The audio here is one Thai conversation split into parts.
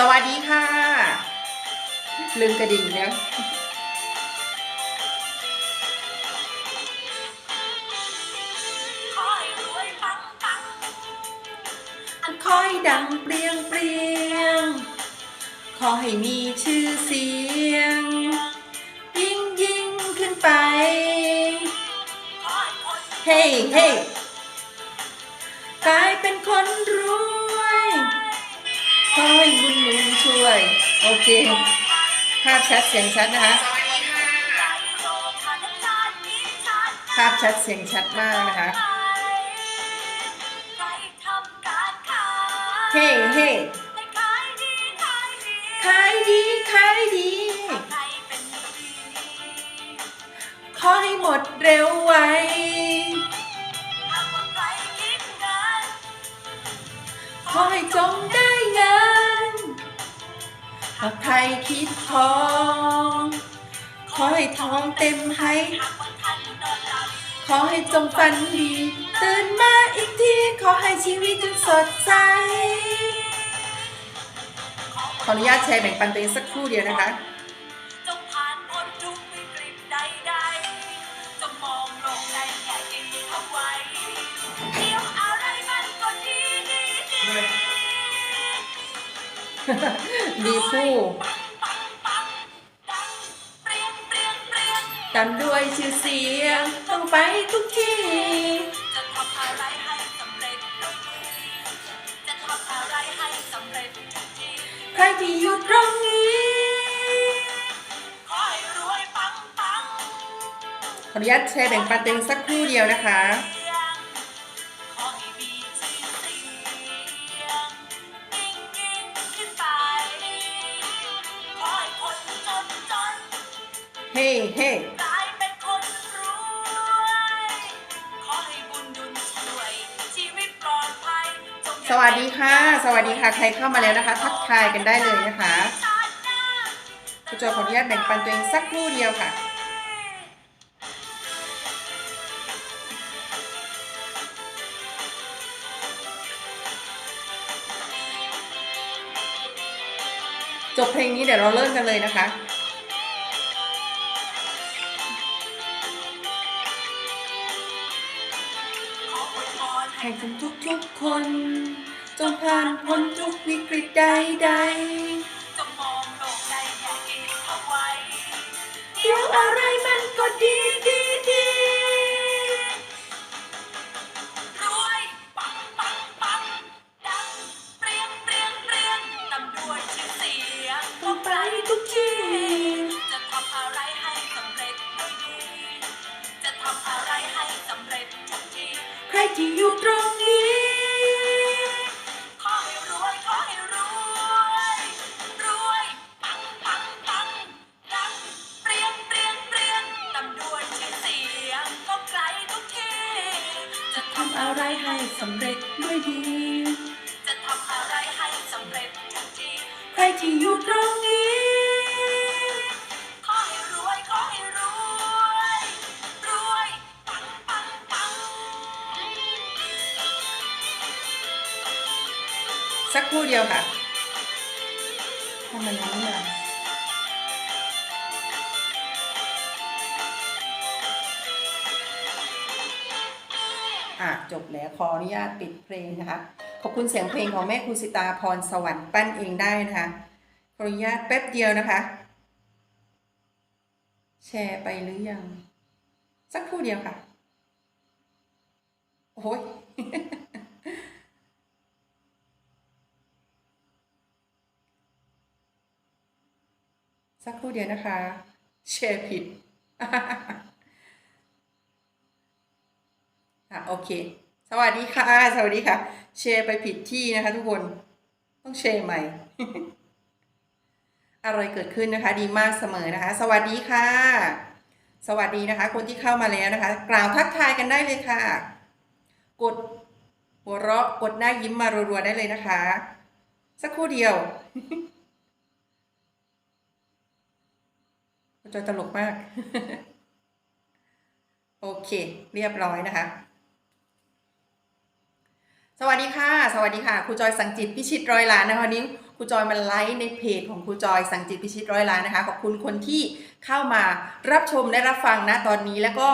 สวัสดีค่ะ ลืมกระดิ่งแล้วขอให้รวยคอยดังเปรียงเปรียง ขอให้มีชื่อเสียง ยิ่งยิ่งขึ้นไป เฮ้เฮ้กลายเป็นคนรู้ ขอให้บุญหนุนช่วย โอเค ภาพชัดเสียงชัดนะคะ ภาพชัดเสียงชัดมากนะคะเฮ้เฮ้ขายดีขายดีขายดีขอให้หมดเร็วไว หากใครคิดทอง ขอให้ทองเต็มให้ ขอให้จงฝันดี ตื่นมาอีกที ขอให้ชีวิตจงสดใส ขออนุญาตแชร์แบ่งปันตัวเองสักครู่เดียวนะคะ ดีคู่ตามด้วยชื่อเสียงต้องไปทุกที่ใครที่อยู่ตรงนี้ขออนุญาตแชร์แบ่งปันเต็มสักครู่เดียวนะคะ ฮ้เฮ้กลายเป็นคนรวยขอให้บุญดุลช่วยชีวิตปลอดภัยจงอย่าสวัสดีค่ะ สวัสดีค่ะ ใครเข้ามาแล้วนะคะ ทักทายกันได้เลยนะคะชาติหน้าคุณโจขออนุญาตแบ่งปันตัวเองสักครู่เดียวค่ะ จบเพลงนี้เดี๋ยวเราเริ่มกันเลยนะคะ พรให้ให้ทุกทุกๆคน จงผ่านพ้นทุกวิกฤตใดจงมองโลกในแง่ดีเข้าไว้ๆเดี๋ยวอะไรมันก็ดีดีดี อะไรให้สำเร็จด้วยดี จะทำอะไรให้สำเร็จทุกทีใครที่อยู่ตรงนี้ ขอให้รวย ขอให้รวย รวย ปังปังปังสักครู่เดียวค่ะถ้ามันยังไม่มา อะจบแล้วขออนุญาตปิดเพลงนะคะ ขอบคุณเสียงเพลงของแม่ครูสิตาพรสวรรค์ปั้นเองได้นะคะ ขออนุญาตแป๊บเดียวนะคะ แชร์ไปหรือยัง สักครู่เดียวค่ะ โอ้ยสักครู่เดียวนะคะ แชร์ผิด อะโอเค สวัสดีค่ะ สวัสดีค่ะ แชร์ไปผิดที่นะคะทุกคน ต้องแชร์ใหม่อะไรเกิดขึ้นนะคะ ดีมากเสมอนะคะ สวัสดีค่ะ สวัสดีนะคะ คนที่เข้ามาแล้วนะคะ กล่าวทักทายกันได้เลยค่ะ กดหัวเราะกดหน้ายิ้มมารัวๆได้เลยนะคะ สักครู่เดียวจอยตลกมาก โอเค เรียบร้อยนะคะ สวัสดีค่ะ สวัสดีค่ะครูจอยสังจิตพิชิตร้อยล้านนะคะวันนี้ครูจอยมาไลฟ์ในเพจของครูจอยสังจิตพิชิตร้อยล้านนะคะขอบคุณคนที่เข้ามารับชมและรับฟังนะตอนนี้แล้วก็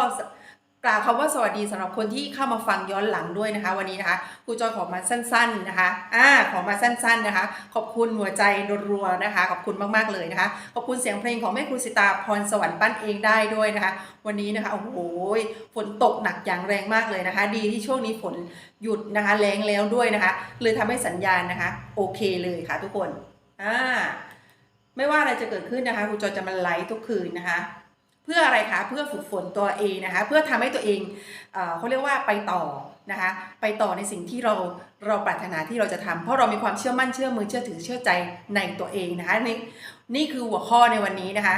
กล่าวคำว่าสวัสดีสำหรับคนที่เข้ามาฟังย้อนหลังด้วยนะคะ วันนี้นะคะครูจอยขอมาสั้น ๆนะคะอ่าขอมาสั้น ๆนะคะ ขอบคุณหัวใจรัวๆนะคะ ขอบคุณมากๆเลยนะคะ ขอบคุณเสียงเพลงของแม่ครูสิตาพรสวรรค์ปั้นเองได้ด้วยนะคะ วันนี้นะคะโอ้โหฝนตกหนักอย่างแรงมากเลยนะคะ ดีที่ช่วงนี้ฝนหยุดนะคะแรงแล้วด้วยนะคะ เลยทำให้สัญญาณนะคะ โอเคเลยค่ะทุกคนอ่าไม่ว่าอะไรจะเกิดขึ้นนะคะครูจอยจะมาไลฟ์ทุกคืนนะคะ เพื่ออะไรคะเพื่อฝึกฝนตัวเองนะคะ เพื่อทำให้ตัวเองเออเขาเรียกว่าไปต่อนะคะ ไปต่อในสิ่งที่เราเราปรารถนาที่เราจะทำเพราะเรามีความเชื่อมั่นเชื่อมือเชื่อถือเชื่อใจในตัวเองนะคะนี่นี่คือหัวข้อในวันนี้นะคะ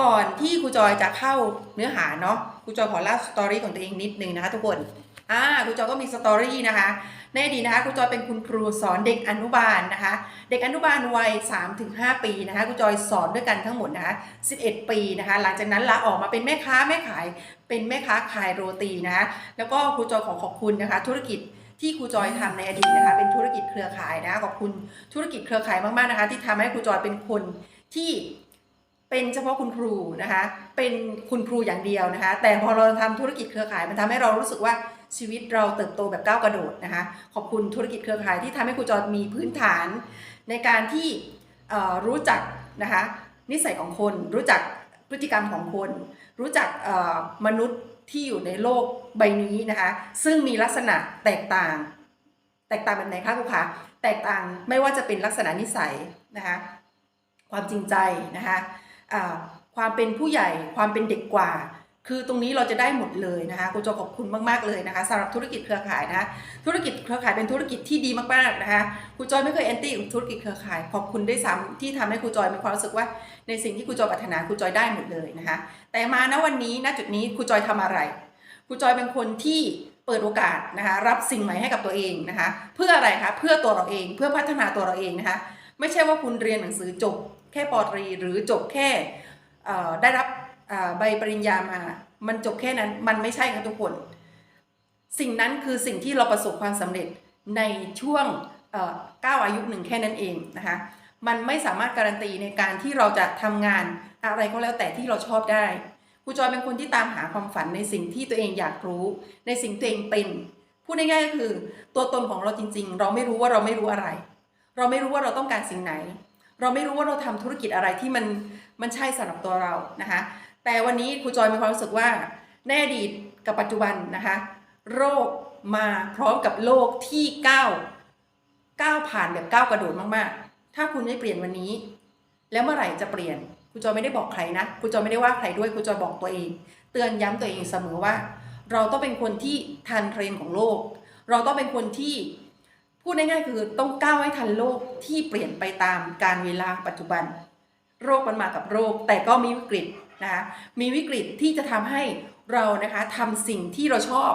ก่อนที่ครูจอยจะเข้าเนื้อหาเนาะครูจอยขอเล่าสตอรี่ของตัวเองนิดนึงนะคะทุกคน อ่าครูจอยก็มีสตอรี่นะคะ ในอดีตนะคะครูจอยเป็นคุณครูสอนเด็กอนุบาลนะคะ เด็กอนุบาลวัย 3-5 ปีนะคะครูจอยสอนด้วยกันทั้งหมดนะคะ11 ปีนะคะ หลังจากนั้นลาออกมาเป็นแม่ค้าแม่ขายเป็นแม่ค้าขายโรตีนะคะแล้วก็ครูจอยขอขอบคุณนะคะ ธุรกิจที่ครูจอยทำในอดีตนะคะ เป็นธุรกิจเครือข่ายนะะขอบคุณธุรกิจเครือข่ายมากๆนะคะ ที่ทำให้ครูจอยเป็นคนที่ เป็นเฉพาะคุณครูนะคะ เป็นคุณครูอย่างเดียวนะคะ แต่พอเราทำธุรกิจเครือข่ายมันทำให้เรารู้สึกว่าชีวิตเราเติบโตแบบก้าวกระโดดนะคะ ขอบคุณธุรกิจเครือข่ายที่ทำให้ครูจอยมีพื้นฐาน ในการที่รู้จักนะคะนิสัยของคน รู้จักพฤติกรรมของคน รู้จักมนุษย์ที่อยู่ในโลกใบนี้นะคะ ซึ่งมีลักษณะแตกต่าง แตกต่างแบบไหนคะครูคะแตกต่างไม่ว่าจะเป็นลักษณะนิสัยนะคะ ความจริงใจนะคะ ความเป็นผู้ใหญ่ความเป็นเด็กกว่า คือตรงนี้เราจะได้หมดเลยนะคะคุณโจขอบคุณมากๆเลยนะคะสำหรับธุรกิจเครือข่ายนะะธุรกิจเครือข่ายเป็นธุรกิจที่ดีมากๆนะคะครูจอยไม่เคยแอนตี้ธุรกิจเครือข่าย ขอบคุณด้วยซ้ำที่ทำให้ครูจอยมีความรู้สึกว่า ในสิ่งที่ครูจอยปรารถนาครูจอยได้หมดเลยนะคะแต่มาณวันนี้ณจุดนี้ครูจอยทำอะไรครูจอยเป็นคนที่เปิดโอกาสนะคะรับสิ่งใหม่ให้กับตัวเองนะคะ เพื่ออะไรคะเพื่อตัวเราเองเพื่อพัฒนาตัวเราเองนะคะ ไม่ใช่ว่าคุณเรียนหนังสือจบ แค่ปอตรีหรือจบแค่ได้รับใบปริญญามา มันจบแค่นั้นมันไม่ใช่ครับทุกคน สิ่งนั้นคือสิ่งที่เราประสบความสำเร็จในช่วงเก้าวอายุหนึ่งแค่นั้นเองนะคะมันไม่สามารถการันตีในการที่เราจะทำงานอะไรก็แล้วแต่ที่เราชอบได้ครูจอยเป็นคนที่ตามหาความฝันในสิ่งที่ตัวเองอยากรู้ ในสิ่งตัวเองเป็นพูดง่ายๆก็คือ ตัวตนของเราจริง ๆ เราไม่รู้ว่าเราไม่รู้อะไร เราไม่รู้ว่าเราต้องการสิ่งไหน เราไม่รู้ว่าเราทำธุรกิจอะไรที่มันมันใช่สำหรับตัวเรานะคะ แต่วันนี้ครูจอยมีความรู้สึกว่าในอดีตกับปัจจุบันนะคะ โรคมาพร้อมกับโลกที่ก้าวก้าวผ่านแบบก้าวกระโดดมากๆ ถ้าคุณไม่เปลี่ยนวันนี้ แล้วเมื่อไหร่จะเปลี่ยนครูจอยไม่ได้บอกใครนะครูจอยไม่ได้ว่าใครด้วยครูจอยบอกตัวเอง เตือนย้ำตัวเองเสมอว่า เราต้องเป็นคนที่ทันเทรนด์ของโลก เราต้องเป็นคนที่ พูดง่ายๆคือต้องก้าวให้ทันโลกที่เปลี่ยนไปตามการเวลาปัจจุบัน โรคมันมากับโรค แต่ก็มีวิกฤตนะคะมีวิกฤตที่จะทำให้เรานะคะทำสิ่งที่เราชอบ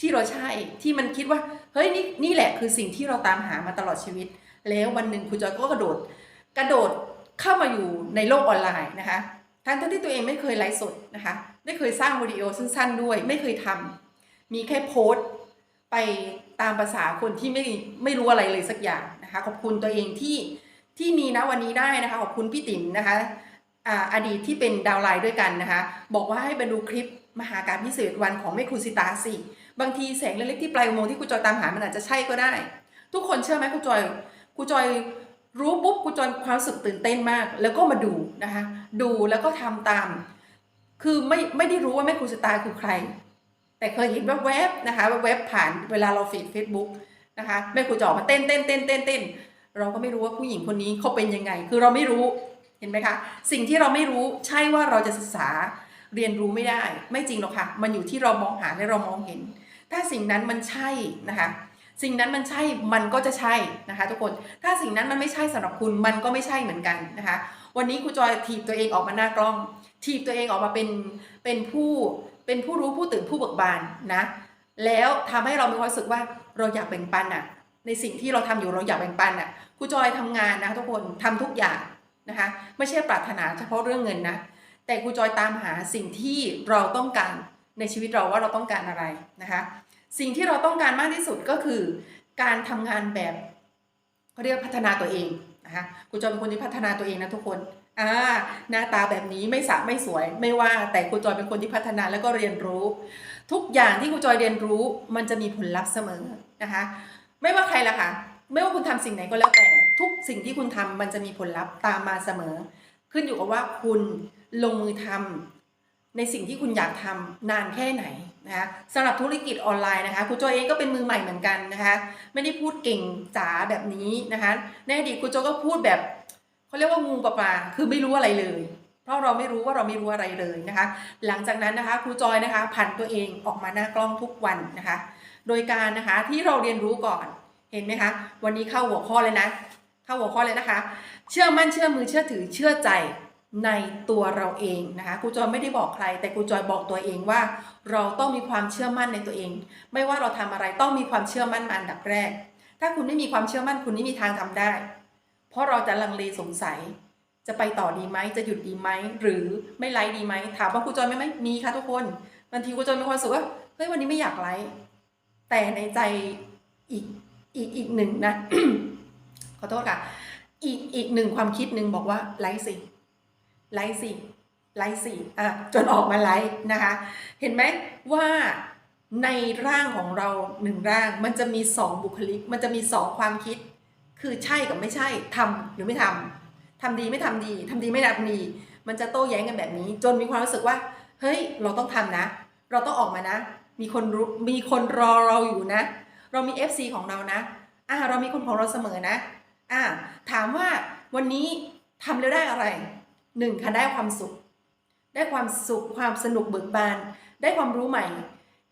ที่เราใช่ที่มันคิดว่าเฮ้ยนี่นี่แหละคือสิ่งที่เราตามหามาตลอดชีวิต แล้ววันหนึ่งครูจอยก็กระโดด กระโดดเข้ามาอยู่ในโลกออนไลน์นะคะทั้งที่ตัวเองไม่เคยไลฟ์สดนะคะไม่เคยสร้างวิดีโอสั้นๆด้วย ไม่เคยทำมีแค่โพสต์ไป ตามภาษาคนที่ไม่ไม่รู้อะไรเลยสักอย่างนะคะขอบคุณตัวเองที่ที่มีนะวันนี้ได้นะคะขอบคุณพี่ติ๋มนะคะอ่าอดีตที่เป็นดาวไลน์ด้วยกันนะคะบอกว่าให้ไปดูคลิปมหาการพิเศษวันของแม่ครูสิตาสิบางทีแสงเล็กๆที่ปลายอุโมงค์ที่ครูจอยตามหามันอาจจะใช่ก็ได้ ทุกคนเชื่อไหมครูจอยครูจอยรู้ปุ๊บครูจอยความรู้สึกตื่นเต้นมาก แล้วก็มาดูนะคะดูแล้วก็ทำตาม คือไม่ไม่ได้รู้ว่าแม่ครูสิตาคือใคร แต่เคยเห็นว่าแวบๆนะคะแวบๆผ่านเวลาเราฟีดเฟซบุ๊กนะคะแม่ครูจะออกมาเต้นเต้นเต้นเต้นเต้นเราก็ไม่รู้ว่าผู้หญิงคนนี้เขาเป็นยังไง คือเราไม่รู้เห็นไหมคะ สิ่งที่เราไม่รู้ใช่ว่าเราจะศึกษาเรียนรู้ไม่ได้ ไม่จริงหรอกค่ะ มันอยู่ที่เรามองหาและเรามองเห็น ถ้าสิ่งนั้นมันใช่นะคะสิ่งนั้นมันใช่มันก็จะใช่นะคะ ทุกคน ถ้าสิ่งนั้นมันไม่ใช่สำหรับคุณมันก็ไม่ใช่เหมือนกันนะคะ วันนี้ครูจอยถีบตัวเองออกมาหน้ากล้อง ถีบตัวเองออกมาเป็นเป็นผู้ เป็นผู้รู้ผู้ตื่นผู้เบิกบานนะ แล้วทำให้เรามีความรู้สึกว่าเราอยากแบ่งปันอะในสิ่งที่เราทำอยู่เราอยากแบ่งปันอะครูจอยทำงานนะทุกคนทำทุกอย่างนะคะ ไม่ใช่ปรารถนาเฉพาะเรื่องเงินนะ แต่ครูจอยตามหาสิ่งที่เราต้องการในชีวิตเราว่าเราต้องการอะไรนะคะ สิ่งที่เราต้องการมากที่สุดก็คือ การทำงานแบบเขาเรียกพัฒนาตัวเองนะคะครูจอยเป็นคนที่พัฒนาตัวเองนะทุกคน อ่าหน้าตาแบบนี้ไม่สะไม่สวย ไม่ว่าแต่ครูจอยเป็นคนที่พัฒนาแล้วก็เรียนรู้ ทุกอย่างที่ครูจอยเรียนรู้มันจะมีผลลัพธ์เสมอนะคะ ไม่ว่าใครละค่ะ ไม่ว่าคุณทำสิ่งไหนก็แล้วแต่ ทุกสิ่งที่คุณทำมันจะมีผลลัพธ์ตามมาเสมอ ขึ้นอยู่กับว่าคุณลงมือทำในสิ่งที่คุณอยากทำนานแค่ไหนนะคะสำหรับธุรกิจออนไลน์นะคะครูโจเองก็เป็นมือใหม่เหมือนกันนะคะ ไม่ได้พูดเก่งจ๋าแบบนี้นะคะในอดีตครูโจก็พูดแบบ เขาเรียกว่างูปลาปลาคือไม่รู้อะไรเลย เพราะเราไม่รู้ว่าเราไม่รู้อะไรเลยนะคะ หลังจากนั้นนะคะครูจอยนะคะผันตัวเองออกมาหน้ากล้องทุกวันนะคะ โดยการนะคะที่เราเรียนรู้ก่อนเห็นไหมคะ วันนี้เข้าหัวข้อเลยนะ เข้าหัวข้อเลยนะคะ เชื่อมั่นเชื่อมือเชื่อถือเชื่อใจในตัวเราเองนะคะครูจอยไม่ได้บอกใคร แต่ครูจอยบอกตัวเองว่า เราต้องมีความเชื่อมั่นในตัวเอง ไม่ว่าเราทำอะไรต้องมีความเชื่อมั่นมาอันดับแรก ถ้าคุณไม่มีความเชื่อมั่นคุณไม่มีทางทำได้ เพราะเราจะลังเลสงสัย จะไปต่อดีไหมจะหยุดดีไหมหรือไม่ไลฟ์ดีไหมถามว่าครูจอยไหมไหมมีค่ะทุกคนบางทีครูจอยมีความรู้สึกว่าเฮ้ยวันนี้ไม่อยากไลฟ์แต่ในใจอีกอีกอีกหนึ่งนะขอโทษค่ะ อีกอีกหนึ่งความคิดหนึ่งบอกว่าไลฟ์สิไลฟ์สิไลฟ์สิอะจนออกมาไลฟ์นะคะ เห็นไหมว่าในร่างของเราหนึ่งร่างมันจะมีสองบุคลิก มันจะมีสองความคิด คือใช่กับไม่ใช่ทำหรือไม่ทำทำดีไม่ทำดีทำดีไม่ทำดี มันจะโต้แย้งกันแบบนี้ จนมีความรู้สึกว่า เฮ้ย เราต้องทำนะ เราต้องออกมานะ มีคนรู้มีคนรอเราอยู่นะ เรามี FC ของเรานะอ่าเรามีคนของเราเสมอนะอ่าถามว่าวันนี้ทำแล้วได้อะไรหนึ่งค่ะได้ความสุข ได้ความสุขความสนุกเบิกบาน ได้ความรู้ใหม่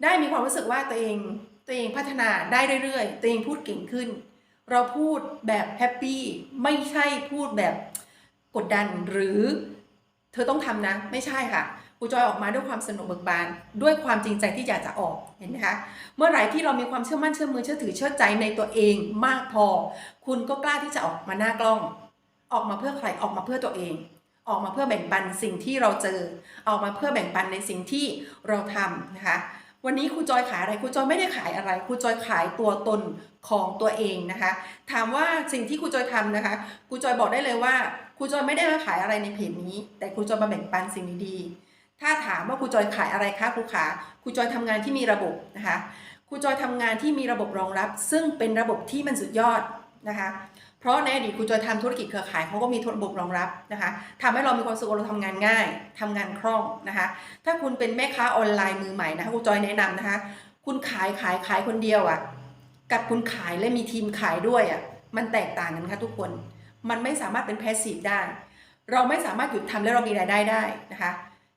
ได้มีความรู้สึกว่าตัวเองตัวเองพัฒนาได้เรื่อยๆ ตัวเองพูดเก่งขึ้น เราพูดแบบแฮปปี้ไม่ใช่พูดแบบกดดันหรือ เธอต้องทำนะ ไม่ใช่ค่ะครูจอยออกมาด้วยความสนุกเบิกบาน ด้วยความจริงใจที่อยากจะออกเห็นไหมคะเมื่อไหร่ที่เรามีความเชื่อมั่นเชื่อมือเชื่อถือเชื่อใจในตัวเองมากพอ คุณก็กล้าที่จะออกมาหน้ากล้อง ออกมาเพื่อใครออกมาเพื่อตัวเอง ออกมาเพื่อแบ่งปันสิ่งที่เราเจอ ออกมาเพื่อแบ่งปันในสิ่งที่เราทำนะคะ วันนี้ครูจอยขายอะไรครูจอยไม่ได้ขายอะไรครูจอยขายตัวตนของตัวเองนะคะ ถามว่าสิ่งที่ครูจอยทำนะคะครูจอยบอกได้เลยว่าครูจอยไม่ได้มาขายอะไรในเพจนี้ แต่ครูจอยมาแบ่งปันสิ่งดีๆถ้าถามว่าครูจอยขายอะไรคะครูขาครูจอยทำงานที่มีระบบนะคะครูจอยทำงานที่มีระบบรองรับ ซึ่งเป็นระบบที่มันสุดยอดนะคะ ราะในอดีตครูจอยทำธุรกิจเครือข่ายเขาก็มีระบบรองรับนะคะทำให้เรามีความสุขเราทำงานง่ายทำงานคล่องนะคะ ถ้าคุณเป็นแม่ค้าออนไลน์มือใหม่นะคะครูจอยแนะนำนะคะ คุณขายขายขายคนเดียวอะ่ะ กับคุณขายและมีทีมขายด้วยอะ่ะมันแตกต่างกันค่ะทุกคน มันไม่สามารถเป็นแพสซีฟได้ เราไม่สามารถหยุดทำแล้วเรามีรายได้ได้นะคะ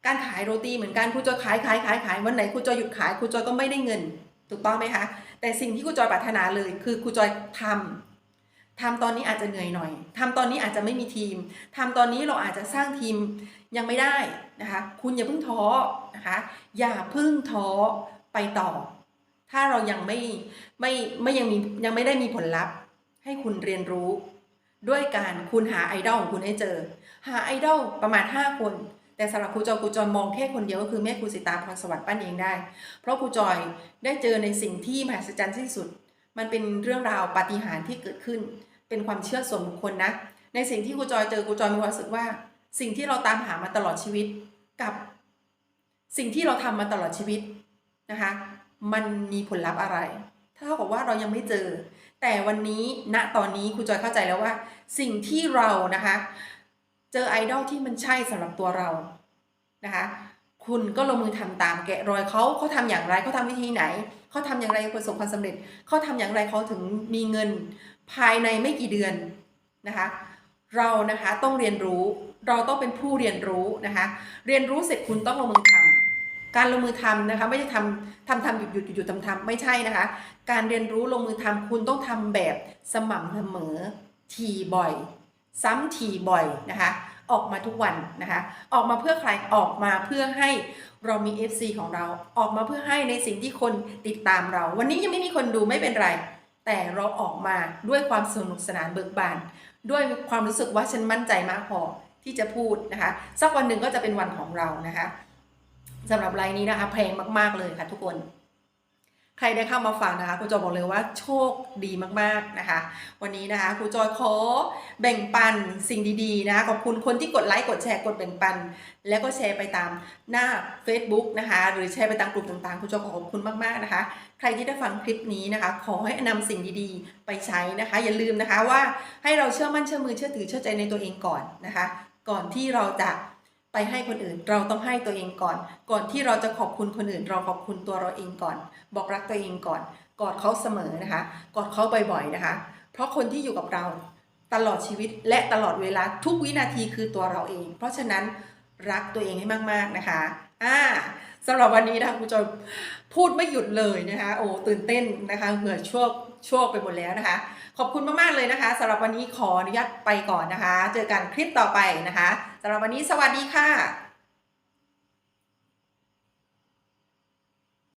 การขายโรตีเหมือนกันครูจอยขายขายขายขายวันไหนครูจอยหยุดขายครูจอยก็ไม่ได้เงิน ถูกต้องไหมคะ แต่สิ่งที่ครูจอยปรารถนาเลย คือครูจอยทำ ทำตอนนี้อาจจะเหนื่อยหน่อยทำตอนนี้อาจจะไม่มีทีมทำตอนนี้เราอาจจะสร้างทีมยังไม่ได้นะคะ คุณอย่าเพิ่งท้อนะคะ อย่าเพิ่งท้อไปต่อ ถ้าเรายังไม่ไม่ไม่ยังมียังไม่ได้มีผลลัพธ์ ให้คุณเรียนรู้ ด้วยการคุณหาไอดอลของคุณให้เจอ หาไอดอลประมาณ 5 คน แต่สำหรับครูจอยครูจอยมองแค่คนเดียวก็คือแม่ครูสิตาพรสวัสดิ์ปั้นเองได้ เพราะครูจอยได้เจอในสิ่งที่มหัศจรรย์ที่สุด มันเป็นเรื่องราวปาฏิหาริย์ที่เกิดขึ้น เป็นความเชื่อส่วนบุคคลนะ ในสิ่งที่ครูจอยเจอครูจอยมีความรู้สึกว่า สิ่งที่เราตามหามาตลอดชีวิตกับ สิ่งที่เราทำมาตลอดชีวิตนะคะ มันมีผลลัพธ์อะไรถ้าเท่ากับว่าเรายังไม่เจอ แต่วันนี้ณตอนนี้ครูจอยเข้าใจแล้วว่า สิ่งที่เรานะคะ เจอไอดอลที่มันใช่สำหรับตัวเรานะคะคุณก็ลงมือทำตามแกะรอยเขาเขาทำอย่างไรเขาทำวิธีไหนเขาทำอย่างไรประสบความสำเร็จเขาทำอย่างไรเขาถึงมีเงิน ภายในไม่กี่เดือนนะคะ เรานะคะต้องเรียนรู้เราต้องเป็นผู้เรียนรู้นะคะ เรียนรู้เสร็จคุณต้องลงมือทำการลงมือทำนะคะไม่ใช่ทำทำทำหยุดหยุดหยุดหยุดทำทำไม่ใช่นะคะ การเรียนรู้ลงมือทำคุณต้องทำแบบสม่ำเสมอทีบ่อย ซ้ำทีบ่อยนะคะออกมาทุกวันนะคะ ออกมาเพื่อใครออกมาเพื่อให้เรามี FC ของเราออกมาเพื่อให้ในสิ่งที่คนติดตามเรา วันนี้ยังไม่มีคนดูไม่เป็นไร แต่เราออกมาด้วยความสนุกสนานเบิกบาน ด้วยความรู้สึกว่าฉันมั่นใจมากพอที่จะพูดนะคะ สักวันหนึ่งก็จะเป็นวันของเรานะคะสำหรับไลน์นี้นะคะแพงมากๆเลยค่ะทุกคนใครได้เข้ามาฟังนะคะครูจอยบอกเลยว่าโชคดีมากๆนะคะ วันนี้นะคะครูจอยขอแบ่งปันสิ่งดีๆนะคะขอบคุณคนที่กดไลค์กดแชร์กดแบ่งปัน แล้วก็แชร์ไปตามหน้า Facebook นะคะ หรือแชร์ไปตามกลุ่มต่างๆครูจอยขอขอบคุณมากๆนะคะ ใครที่ได้ฟังคลิปนี้นะคะ ขอให้นำสิ่งดีๆ ไปใช้นะคะ อย่าลืมนะคะว่าให้เราเชื่อมั่นเชื่อมือเชื่อถือเชื่อใจในตัวเองก่อนนะคะ ก่อนที่เราจะไปให้คนอื่นเราต้องให้ตัวเองก่อน ก่อนที่เราจะขอบคุณคนอื่น เราขอบคุณตัวเราเองก่อน บอกรักตัวเองก่อน กอดเขาเสมอนะคะ กอดเขาบ่อยๆนะคะ เพราะคนที่อยู่กับเราตลอดชีวิตและตลอดเวลาทุกวินาทีคือตัวเราเอง เพราะฉะนั้นรักตัวเองให้มากๆนะคะ อ่าสำหรับวันนี้นะคะครูจอย พูดไม่หยุดเลยนะคะโอ้ตื่นเต้นนะคะเหงื่อช่วกช่วกไปหมดแล้วนะคะ ขอบคุณมากๆเลยนะคะสำหรับวันนี้ขออนุญาตไปก่อนนะคะ เจอกันคลิปต่อไปนะคะสำหรับวันนี้สวัสดีค่ะ